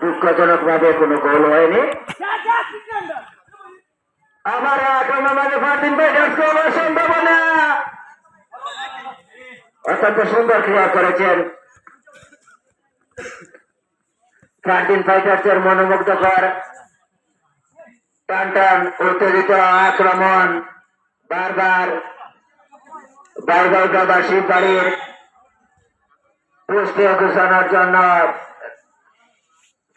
দুঃখজনক ভাবে কোনো গোল হয়নি। সম্ভাবনা। অত্যন্ত সুন্দর ক্রিয়া করেছেন। ফার্টিন ফাইটার্সের মনোমুগ্ধকর টান টান উত্তেজিত আক্রমণ বারবার দাদা শিব বাড়ির পুষ্টি ঘোষণার জন্য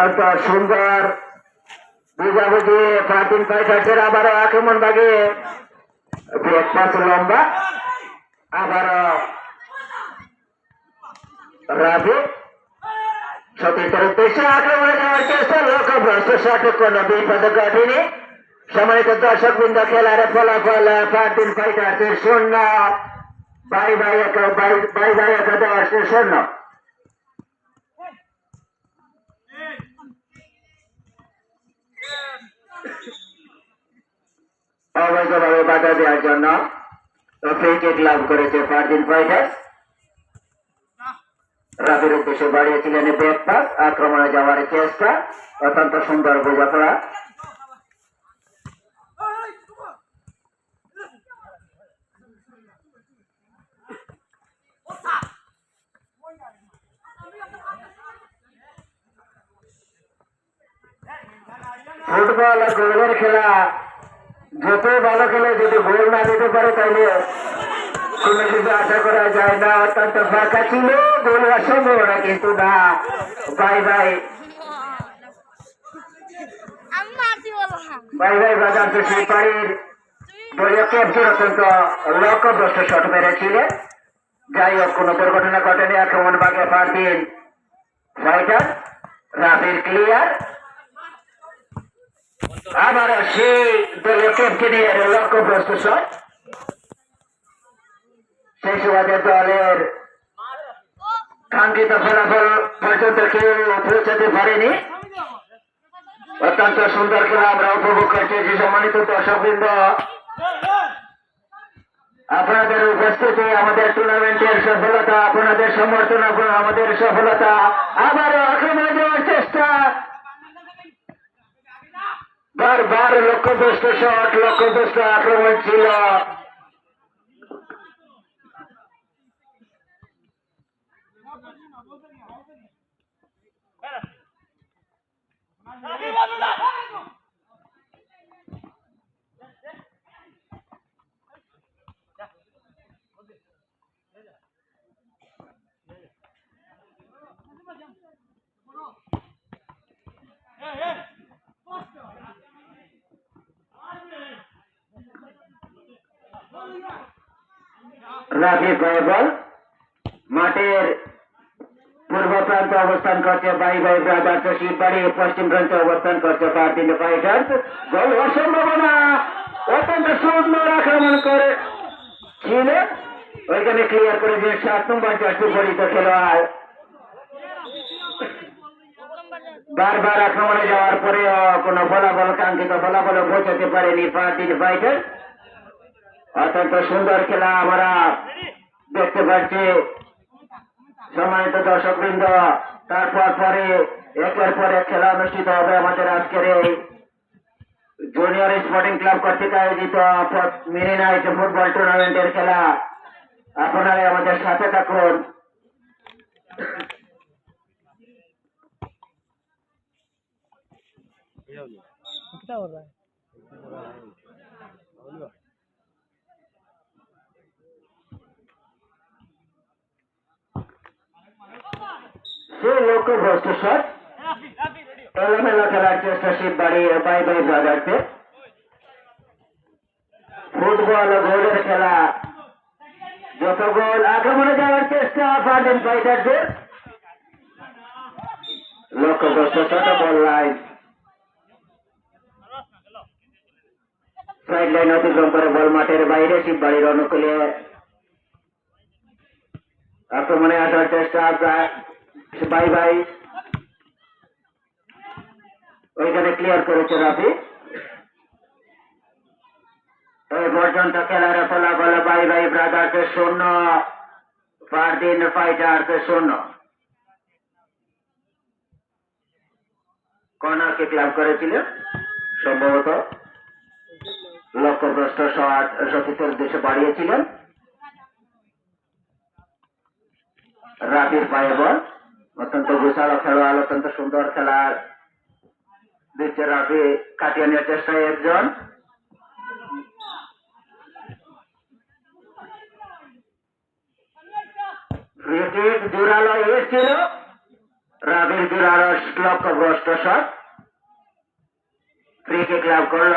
অত্যন্ত সুন্দর। বুঝাবুঝি ফার্টিন ফাইটার্সের আবারও আক্রমণ ভাগে ব্রেক পাস লম্বা। আবারও রাবি সতীর্থের উদ্দেশ্যে আক্রমণে যাওয়ার চেষ্টা লক্ষ্য ভ্রষ্ট শটে কোন বিপদ ঘটেনি। সম্মানিত দর্শক বৃন্দ খেলার ফলাফল ফার্টিন ফাইটার্সের শূন্য। এক, বাই বাই বাই দশ, শূন্য। অবৈধভাবে বাধা দেওয়ার জন্য ফ্রি কিক লাভ করেছে ফার্দিন ফাইটার্স রাবির উদ্দেশ্যে বাড়িয়েছিলেন ব্রেক পাস আক্রমণে যাওয়ার চেষ্টা। অত্যন্ত সুন্দর বোঝাপড়া। ফুটবল আর গোলের খেলা যত ভালো খেলে যদি গোল না দিতে পারে তাইলে কোনো কিছু আশা করা যায় না। অত্যন্ত ফাঁকা ছিল গোল হওয়ার সম্ভাবনা কিন্তু না। Bye bye. বাই বাই বাজার তো সেই বাড়ির দলীয় ক্যাপ্টেন অত্যন্ত লক্ষ্যভ্রষ্ট শট মেরেছিলেন। যাই হোক কোনো দুর্ঘটনা ঘটেনি। আক্রমণ বাগে পারদিন ফাইটার রাফির ক্লিয়ার আবার সেই দলীয় ক্যাপ্টেনের লক্ষ্যভ্রষ্ট শট সেই সুবাদে দলের কাঙ্ক্ষিত ফলাফল পর্যন্ত কেউ পৌঁছাতে পারেনি। অত্যন্ত সুন্দর খেলা আমরা উপভোগ করছি, যে সম্মানিত দর্শকবৃন্দ। আপনাদের উপস্থিতি, আমাদের টুর্নামেন্টের সফলতা, আপনাদের সমর্থন, আমাদের সফলতা আবার আক্রমণ দেওয়ার চেষ্টা। বারবার লক্ষ্যদষ্ট শট লক্ষ্যদষ্ট আক্রমণ ছিল। রাফি বল মাঠের পূর্ব প্রান্তে অবস্থান করছে বাই বাই ব্রাদার্স শিববাড়ি পশ্চিম প্রান্তে অবস্থান করছে পার্টিন ফাইটার্স। গোল অসম্ভাবনা অত্যন্ত সুন্দর আক্রমণ করে ছিল ওইখানে ক্লিয়ার করে যে সাত নম্বর জার্সি পরিত খেলোয়াড়। বারবার আক্রমণে যাওয়ার পরেও কোনো ফলাফল কাঙ্ক্ষিত ফলাফল পৌঁছাতে পারেনি পার্টিন ফাইটার্স। অত্যন্ত সুন্দর খেলা আমরা দেখতে পাচ্ছি সম্মানিত দর্শক বৃন্দ তারপর পরে একের পর এক খেলা অনুষ্ঠিত হবে আমাদের আজকের এই জুনিয়র স্পোর্টিং ক্লাব কর্তৃক আয়োজিত মিনি নাইট ফুটবল টুর্নামেন্টের খেলা আপনারা আমাদের সাথে থাকুন कितना हो रहा है সে লক্ষ্যভ্রষ্ট শট এলোমেলো খেলার চেষ্টা শিব বাড়ি বাই বাই ব্রাদার্সে ফুটবল ও গোলের খেলা। যত গোল আক্রমণে যাওয়ার চেষ্টা ফার্ডেন ফাইটারদের। লক্ষ্যগ্রস্ত ছোট বল লাইন। সাইড লাইন অতিক্রম করে বল মাঠের বাইরে শিববাড়ির অনুকূলে। আক্রমণে আসার চেষ্টা বাই বাই ওইখানে ক্লিয়ার করেছে রাফি এই পর্যন্ত খেলার ফলাফল বাই বাই ব্রাদার্স শূন্য, ফারদিন ফাইটার্স শূন্য। কর্নারকে ক্লাব করেছিলেন সম্ভবত লক্ষ্যগ্রস্ত শট সতীর্থের উদ্দেশ্যে বাড়িয়েছিলেন। রাবির পায়ে বল। অত্যন্ত বিশাল খেলোয়াড়, অত্যন্ত সুন্দর খেলার। দিচ্ছে রাবি কাটিয়ে নেওয়ার চেষ্টায় একজন জোরালো এসেছিল রাবির জোরালো লক্ষ্যগ্রস্ত শট। ক্রিকেট লাভ করল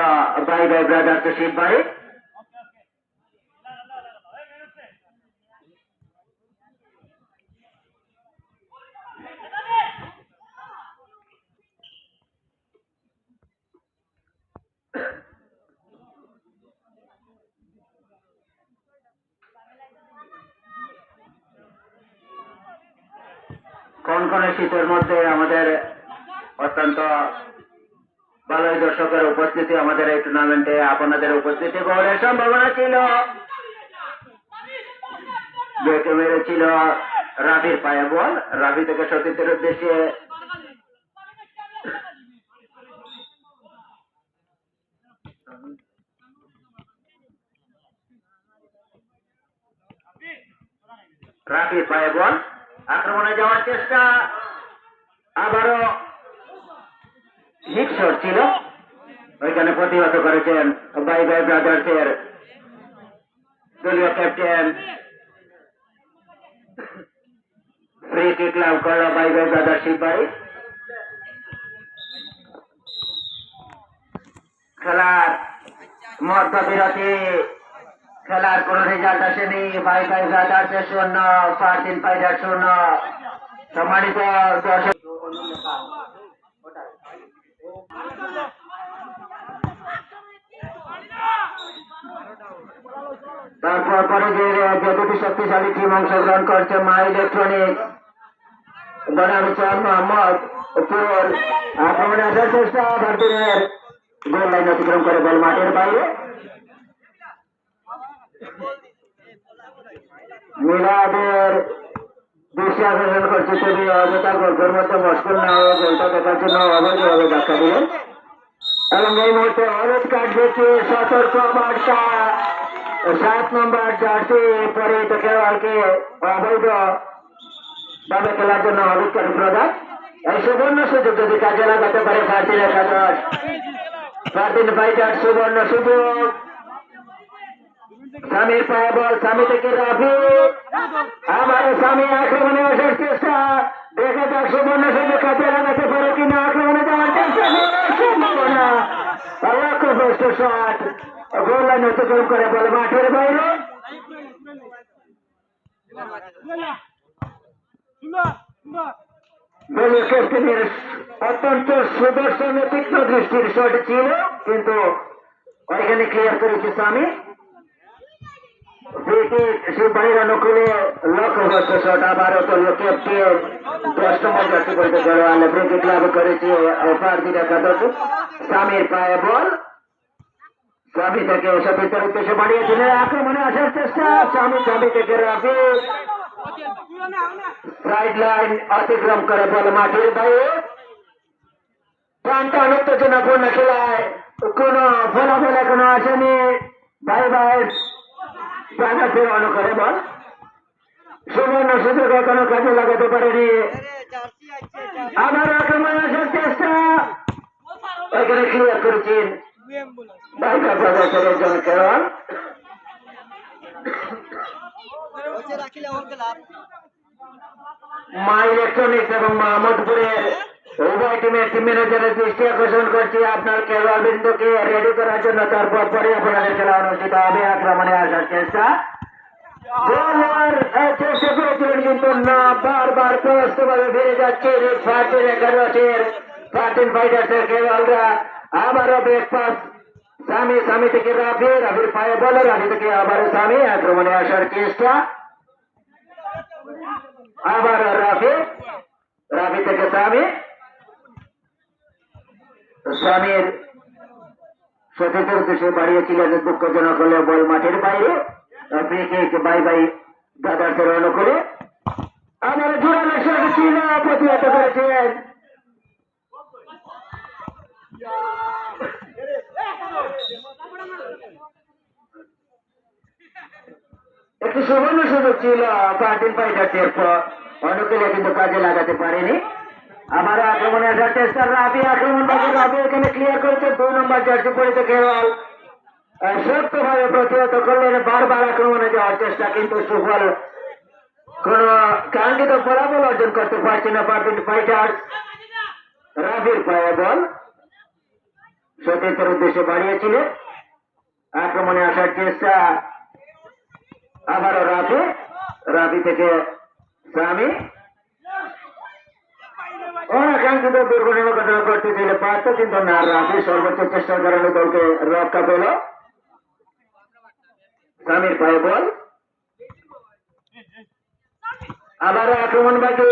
বাই বাই ব্রাদার্স শিববাড়ি কোন কোন শীতের মধ্যে আমাদের অত্যন্ত ভালোই দর্শকের উপস্থিতি, আমাদের এই টুর্নামেন্টে আপনাদের উপস্থিতি গৌরের সম্ভাবনা ছিল। বেঁকে মেরেছিল রাবির পায়ে বল। রাবি থেকে সতীর্থের উদ্দেশ্যে রাবির পায়ে বল। আক্রমণে যাওয়ার চেষ্টা। আবারও হিট শট ছিল। ওইখানে প্রতিহত করেছেন বাই বাই ব্রাদার্স এর দলীয় ক্যাপ্টেন। ফ্রি কিক লাভ করল বাই বাই ব্রাদার্স শিববাই খেলার মধ্য বিরতি খেলার কোন রেজাল্ট আসেনি বাই বাই ব্রাদার্স শূন্য ফারদিন ফাইটার শূন্য। সম্মানিত তারপর পরে যে যে শক্তিশালী টিম অংশগ্রহণ করছে, মা ইলেকট্রনিক বনাম চান মোহাম্মদ আক্রমণে আসার চেষ্টা, ভারতীয় গোল লাইন অতিক্রম করে বল মাঠের বাইরে। মিলাদের দৃষ্টি আকর্ষণ করছে তবে অযথা গল্পের মধ্যে মশগুল না হয়ে গোলটা দেখার জন্য অবৈধভাবে ধাক্কা দিলেন এবং এই মুহূর্তে হলুদ কার্ড দেখে সতর্ক বার্তা সাত নম্বর জার্সি পরে তো খেলোয়াড়কে অবৈধ ভাবে খেলার জন্য হলুদ কার্ড প্রদান এই সুবর্ণ সুযোগ যদি কাজে লাগাতে পারে ভারতীয় একাদশ ভারতীয় ফাইটার সুবর্ণ সুযোগ স্বামীর পায়ে বল স্বামী থেকে রাফি আবার স্বামী আক্রমণে আসার চেষ্টা দেখে যাক সুবর্ণ সুযোগ কাজে লাগাতে পারে কিনা আক্রমণে যাওয়ার চেষ্টা ভ্রষ্ট শট গোল লাইন অতিক্রম করে বল মাঠের বাইরে। অত্যন্ত সুদর্শন তীক্ষ্ণ দৃষ্টির শট ছিল, কিন্তু ওইখানে ক্লিয়ার করেছে স্বামী। শিববাড়ির অনুকূলে লক্ষ্যগ্রস্ত শট আবারও দলীয় ক্যাপ্টেন দশ নম্বর জার্সি করতে গেল ব্রেকিট লাভ করেছে পার্টির একাদশ স্বামীর পায়ে বল। স্বামী থেকে সতীর্থের উদ্দেশ্যে বাড়িয়েছিলেন আক্রমণে আসার চেষ্টা, স্বামী স্বামী থেকে রাফি সাইড লাইন অতিক্রম করে বল মাঠের বাইরে প্রাণটা উত্তেজনাপূর্ণ খেলায় কোন ফলাফল এখনও আসেনি। ভাই অনুকরে বল। সুবর্ণ সুযোগ এখনও কাজে লাগাতে পারেনি। আবার আক্রমণ আসার চেষ্টা। এখানে ক্লিয়ার করেছেন। বাইকা মা ইলেকট্রনিক্স এবং মোহাম্মদপুরের উভয় টিমের টিম ম্যানেজারের দৃষ্টি আকর্ষণ করছি। আপনার খেলোয়াড় বিন্দুকে রেডি করার জন্য তারপর পরে আপনাদের খেলা অনুষ্ঠিত হবে আক্রমণে আসার চেষ্টা। আবার রাফি রাফি থেকে স্বামী স্বামীর সচেতন উদ্দেশ্যে বাড়িয়েছিলেন দুঃখজনক হলে বল মাঠের বাইরে। ফ্রিকে বাই বাই ব্রাদার্সের অনুকূলে আমার জোরালো শট ছিল, প্রতিহত করেছেন একটি সুবর্ণ সুযোগ ছিল পার্টিন ফাইটার্সের পর। অনুকূলে কিন্তু কাজে লাগাতে পারেনি। আবার আক্রমণে আসার চেষ্টা, রাবি আক্রমণ রাবি এখানে ক্লিয়ার করেছে দুই নম্বর জার্সি পড়েছে খেলোয়াড়। শক্তভাবে প্রতিহত করলেন, বারবার আক্রমণে যাওয়ার চেষ্টা, কিন্তু সুফল কোন কাঙ্ক্ষিত ফলাফল অর্জন করতে পারছে না পার্টিন ফাইটার্স রাবির পায়ে বল। সতীর্থের উদ্দেশ্যে বাড়িয়েছিলেন। আক্রমণে আসার চেষ্টা আবারও রাফি রাফি থেকে স্বামী অনাকাঙ্ক্ষিত দুর্ঘটনা ঘটনা করতে চাইলে পারত কিন্তু না রাফি সর্বোচ্চ চেষ্টার কারণে দলকে রক্ষা পেল। স্বামীর পায়ে বল। আবারও আক্রমণ বাকি।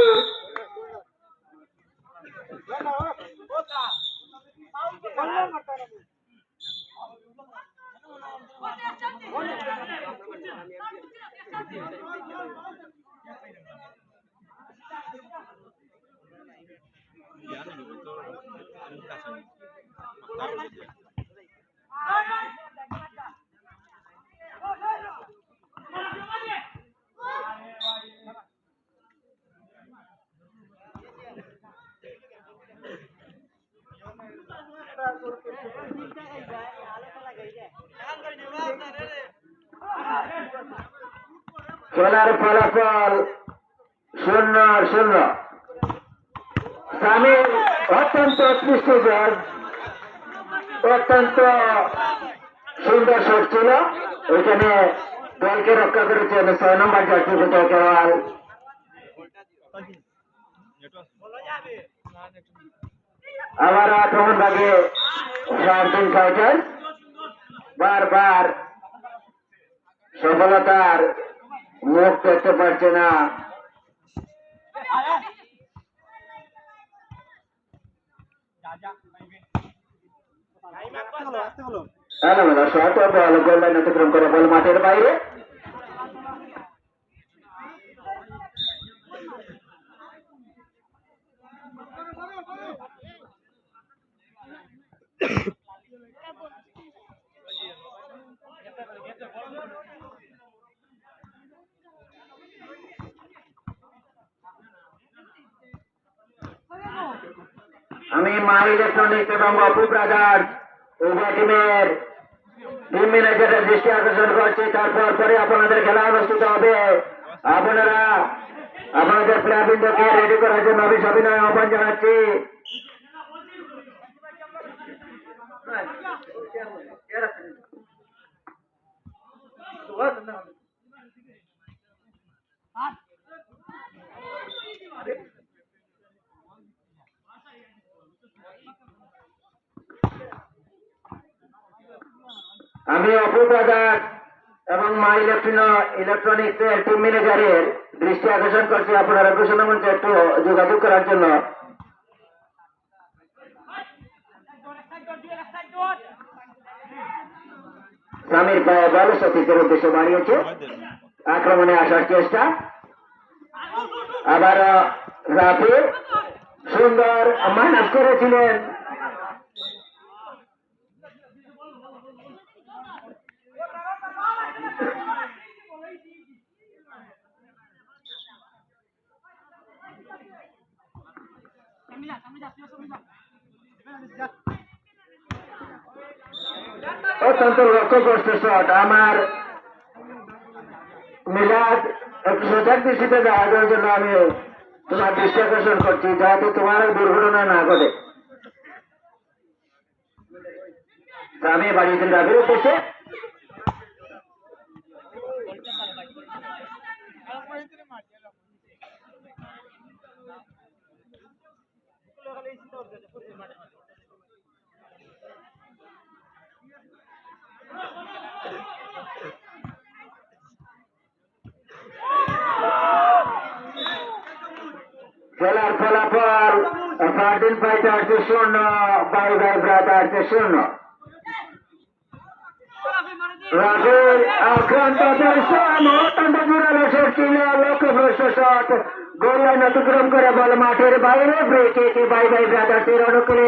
খেলার ফলাফল শূন্য শূন্য স্বামীর অত্যন্ত উৎকৃষ্ট জয় অত্যন্ত সুন্দর শট ছিল। ওইখানে দলকে রক্ষা করেছেন ছয় নম্বর জাতীয় খেলোয়াড় আবার আক্রমণ ভাগে শার্টিন ফাইটার। বারবার সফলতার মুখ দেখতে পারছে না এলোমেলো শট ও বল গোল লাইন অতিক্রম করে বল মাঠের বাইরে। আমি মা ইলেকট্রনিক্স এবং অপু ব্রাদার্স। উভয় টিমের টিম ম্যানেজারের দৃষ্টি আকর্ষণ করছি, তারপর পরে আপনাদের খেলা অনুষ্ঠিত হবে। আপনারা আপনাদের প্লেয়ারবৃন্দকে রেডি করার জন্য আমি সবিনয় আহ্বান জানাচ্ছি। আমি অপু এবং মা ইলেকট্রনিক্স এর টিম ম্যানেজারের দৃষ্টি আকর্ষণ করছি আপনারা ঘোষণা মঞ্চে একটু যোগাযোগ করার জন্য। স্বামীর পায়ে বল, সতীশের উদ্দেশ্যে বাড়িয়েছে। আক্রমণে আসার চেষ্টা। আবার, রাফি সুন্দর মাইনাস করেছিলেন। অত্যন্ত লক্ষ্যগ্রস্ত শট আমার মিলাদ সজাগ দৃষ্টিতে দেওয়ার জন্য আমি তোমার দৃষ্টি আকর্ষণ করছি, যাতে তোমার দুর্ঘটনা না ঘটে। আমি বাড়িয়েছেন রাবির উদ্দেশ্যে খেলার ফলাফল ফার্টিন ফাইটার্স শূন্য, বাই বাই ব্রাদার্স শূন্য। রাজের আক্রান্ত দর্শন অত্যন্ত জোরালো শট ছিল লক্ষ্যভ্রষ্ট শট গোল লাইন অতিক্রম করে বল মাঠের বাইরে ব্রেক এটি বাই বাই ব্রাদার্সের অনুকূলে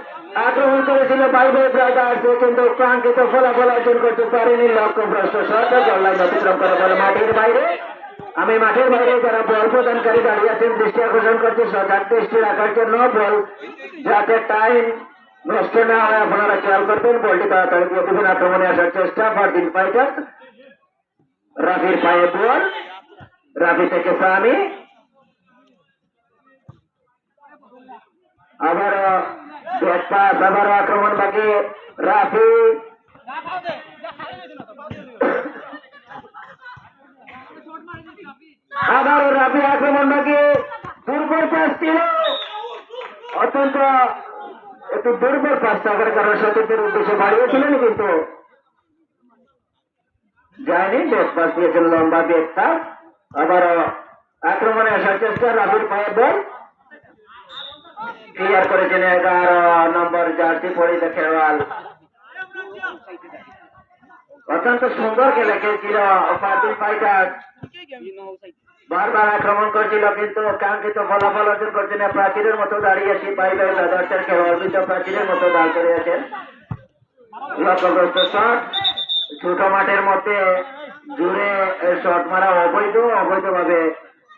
আক্রমণ করেছিল বাইবে ব্রাদার্স কিন্তু কাঙ্ক্ষিত ফলাফল অর্জন করতে পারেনি। লক্ষ্য ভ্রষ্ট সরকার জল্লাইন অতিক্রম করে বলে মাঠের বাইরে। আমি মাঠের বাইরে যারা বল প্রদানকারী দাঁড়িয়ে আছেন, দৃষ্টি আকর্ষণ করছি, সজাগ দৃষ্টি রাখার জন্য বল যাতে টাইম নষ্ট না হয়, আপনারা খেয়াল করবেন, বলটি তাড়াতাড়ি দেবেন, আক্রমণে আসার চেষ্টা ফার্টিন ফাইটার রাফির পায়ে বল, রাফি থেকে সামি আবার ব্যাট পাস আবার আক্রমণ বাকি। রাফি। আবারও রাফি আক্রমণ বাকি। দুর্বল পাস ছিল অত্যন্ত একটু দুর্বল পাস থাকার কারণে সতীর্থের উদ্দেশ্যে বাড়িয়েছিলেন কিন্তু। যায়নি, বেশ পাস দিয়েছেন লম্বা পাস আবারও আক্রমণে আসার চেষ্টা রাফির পায়ের বল ক্লিয়ার করেছেন এগারো নম্বর জার্সি পরিত খেলোয়াড় অত্যন্ত সুন্দর খেলে খেলছিল বারবার আক্রমণ করছিল, কিন্তু কাঙ্ক্ষিত ফলাফল অর্জন করছে না প্রাচীরের মতো দাঁড়িয়ে সিপাহী ভাই খেলোয়াড় কিন্তু প্রাচীরের মতো দাঁড় করে আছেন। লক্ষ্যগ্রস্ত শট, ছোট মাঠের মধ্যে জুড়ে শট মারা অবৈধ, অবৈধভাবে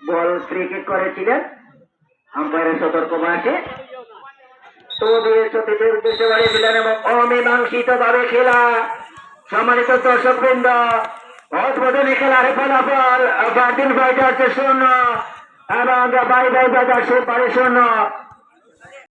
বল ফ্রি কিক করেছিলেন। আম্পায়ারের সতর্কবার্তা তো দিয়ে সতীদের উদ্দেশ্যে বাড়িয়ে দিলেন এবং অমীমাংসিত ভাবে খেলা সম্মানিত দর্শক বৃন্দ অদ্বোধনী খেলার ফলাফল বার্টিন ফাইটার্স শূন্য এবং বাই বাই ব্রাদার্স পারে শূন্য